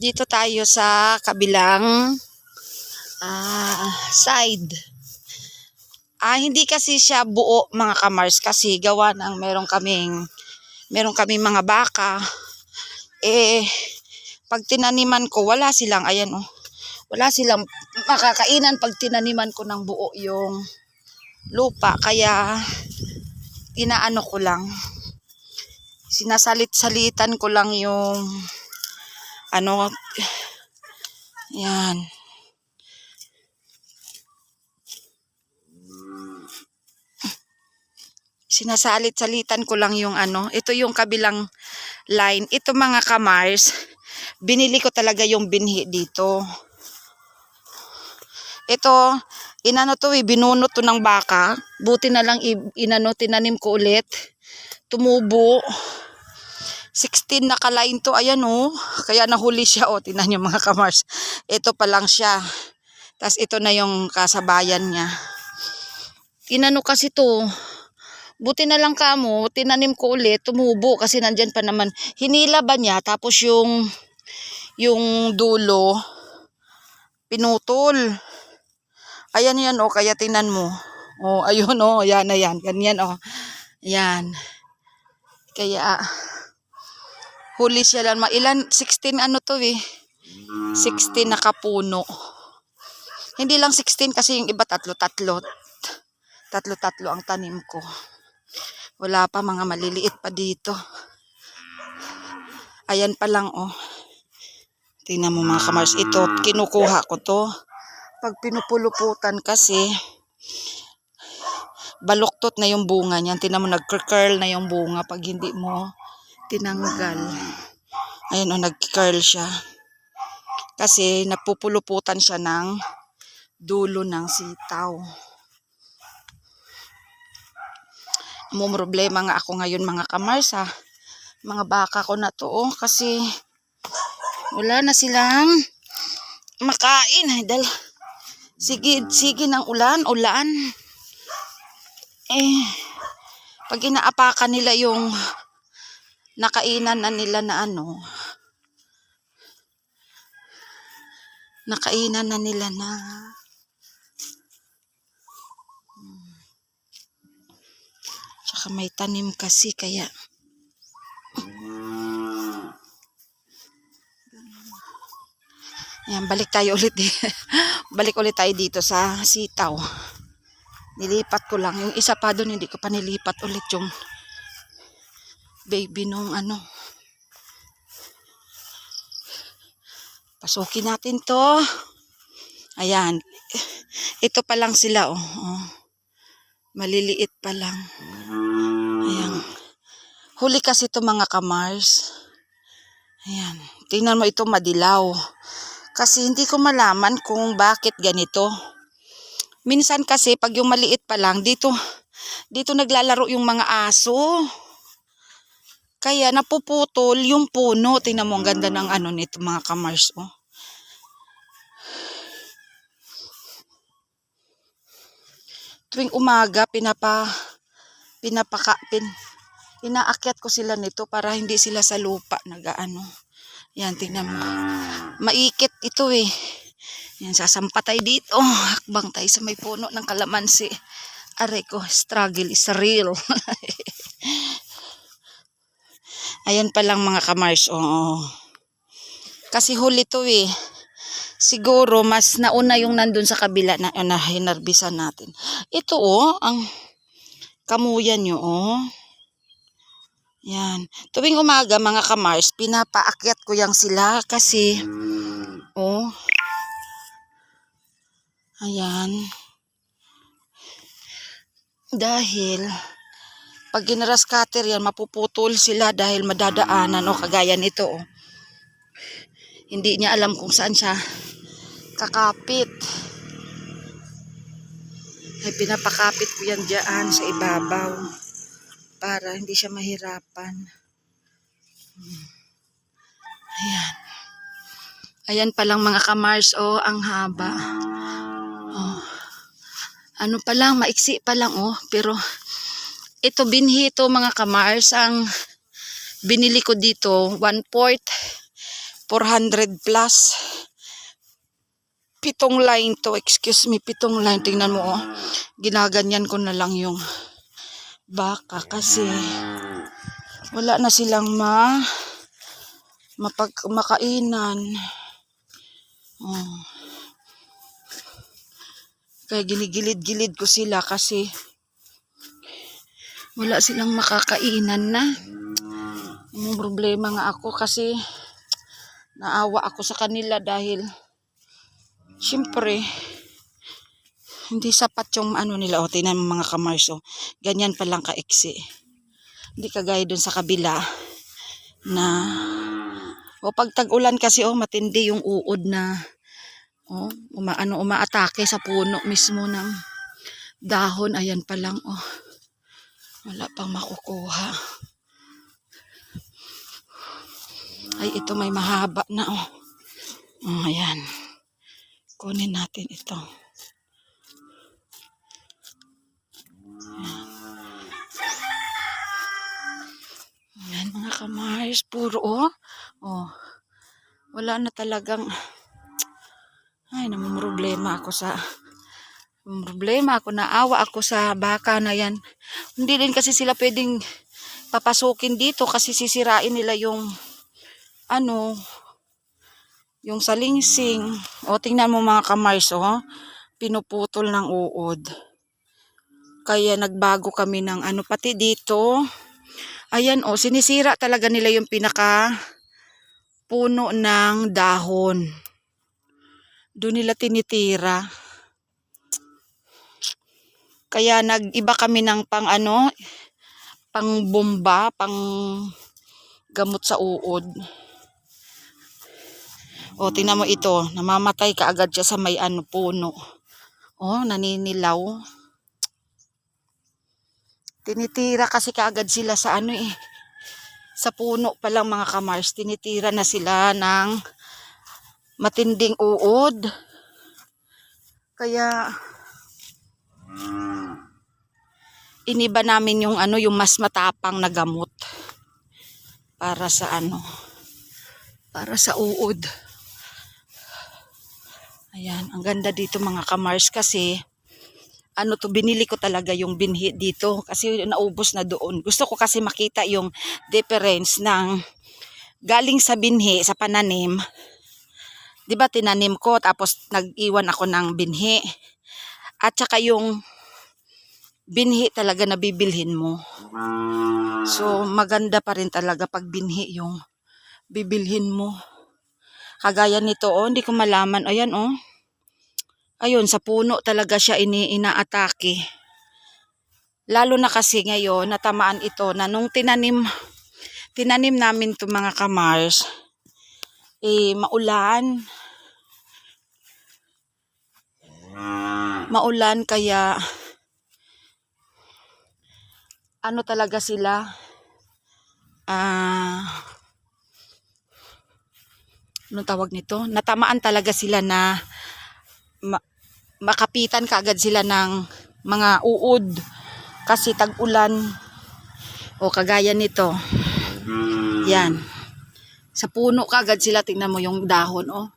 Dito tayo sa kabilang ah, side. Ah, hindi kasi siya buo mga kamars kasi gawa ng meron kaming meron kaming mga baka. Eh pag tinaniman ko wala silang ayan oh. Wala silang makakainan pag tinaniman ko ng buo yung lupa kaya inaano ko lang sinasalit-salitan ko lang yung ano yan. Sinasalit-salitan ko lang yung ano ito yung kabilang line. Ito mga kamars binili ko talaga yung binhi dito. Ito inano to eh binunot to ng baka. Buti na lang inano tinanim ko ulit. Tumubo 16 na kalain to ayan oh. Kaya nahuli siya oh. Tinan niyo mga kamars. Ito pa lang siya. Tas ito na yung kasabayan niya. Inano kasi to buti na lang kamo tinanim ko ulit tumubo kasi nandyan pa naman. Hinila ba niya tapos yung yung dulo pinutol. Ayan yan oh kaya tinan mo. Oh ayun oh yan na yan ganyan oh. Yan kaya huli siya lang. Ilan? 16 ano to eh. 16 nakapuno hindi lang 16 kasi yung iba tatlo tatlo. Tatlo tatlo ang tanim ko. Wala pa mga maliliit pa dito. Ayan pa lang oh. Tingnan mo mga kamars. Ito kinukuha ko to. Pag pinupuluputan kasi baluktot na yung bunga niyan. Tingnan mo nag-curl na yung bunga pag hindi mo tinanggal. Ayun oh nag-curl siya. Kasi napupuluputan siya ng dulo ng sitaw. Problema nga ako ngayon mga kamars ha. Mga baka ko na to oh, kasi wala na silang makain. Ay sige sige ng ulan ulan. Eh pag inaapakan nila yung nakainan na nila na ano nakainan na nila na tsaka may tanim kasi kaya Yan, balik tayo ulit eh. balik ulit tayo dito sa sitaw. Nilipat ko lang. Yung isa pa doon, hindi ko pa nilipat ulit yung baby nung ano. Pasukin natin to. Ayan. Ito pa lang sila, oh. oh. Maliliit pa lang. Ayan. Huli kasi to mga kamars. Ayan. Tingnan mo ito madilaw. Kasi hindi ko malaman kung bakit ganito. Minsan kasi pag yung maliit pa lang, dito, dito naglalaro yung mga aso. Kaya napuputol yung puno. Tingnan mo ang ganda ng ano nito mga kamars. Oh. Tuwing umaga, pinapa, pinapaka, pin, inaakyat ko sila nito para hindi sila sa lupa nagaano. Yan, tingnan mo. Maikit ito eh. Yan, sasampa tayo dito. Hakbang tayo sa may puno ng kalamansi. Aray ko, struggle is real. Ayan pa lang mga kamars. Oo. Kasi huli to eh. Siguro, mas nauna yung nandun sa kabila na, na hinarbisan natin. Ito oh, ang kamuyan nyo oh. Yan. Tuwing umaga mga kamars, pinapaakyat ko yang sila kasi oh. Ayan. Dahil pag ginaras cutter yan, mapuputol sila dahil madadaanan o kagaya nito oh. Hindi niya alam kung saan siya kakapit. Ay pinapakapit ko yan dyan sa ibabaw para hindi siya mahirapan. Ayan. Ayan pa lang mga kamars, oh, ang haba. Oh. Ano pa lang, maiksi pa lang, oh, pero ito binhi ito mga kamars, ang binili ko dito, one fourth 400 plus. Pitong line to, excuse me, pitong line. Tingnan mo, oh. Ginaganyan ko na lang yung baka kasi wala na silang ma mapag makainan. Oh. Kaya ginigilid-gilid ko sila kasi wala silang makakainan na. Yung problema nga ako kasi naawa ako sa kanila dahil syempre hindi sapat yung ano nila o tinan mo mga kamars o ganyan pa lang kaiksi hindi kagaya dun sa kabila na o pag tag-ulan kasi oh matindi yung uod na oh uma, ano, umaatake sa puno mismo ng dahon ayan pa lang oh wala pang makukuha. Ay ito may mahaba na oh, oh ayan. Kunin natin ito. Ayan. Mga kamars, puro oh. Oh. Wala na talagang ay namumroblema ako sa problema ako naawa ako sa baka na yan. Hindi din kasi sila pwedeng papasukin dito kasi sisirain nila yung ano yung salingsing. O tingnan mo mga kamars oh. Pinuputol ng uod. Kaya nagbago kami ng ano pati dito. Ayan oh, sinisira talaga nila yung pinaka puno ng dahon. Doon nila tinitira. Kaya nag-iba kami ng pang ano, pang bomba, pang gamot sa uod. O, tingnan mo ito. Namamatay ka agad siya sa may ano, puno. O, naninilaw. Tinitira kasi kaagad sila sa ano eh. Sa puno pa lang mga kamars, tinitira na sila ng matinding uod. Kaya iniba namin yung ano, yung mas matapang na gamot para sa ano, para sa uod. Ayan, ang ganda dito mga kamars kasi ano to, binili ko talaga yung binhi dito kasi naubos na doon. Gusto ko kasi makita yung difference ng galing sa binhi, sa pananim. 'Di ba tinanim ko tapos nag-iwan ako ng binhi. At saka yung binhi talaga na bibilhin mo. So maganda pa rin talaga pag binhi yung bibilhin mo. Kagaya nito, oh, hindi ko malaman. Ayan, oh. Ayun, sa puno talaga siya ini inaatake. Lalo na kasi ngayon, natamaan ito na nung tinanim, tinanim namin to mga kamars, eh, maulan. Maulan kaya, ano talaga sila, ah, anong tawag nito? Natamaan talaga sila na ma- makapitan kaagad sila ng mga uod kasi tag-ulan o kagaya nito. Yan. Sa puno kaagad sila tingnan mo yung dahon oh.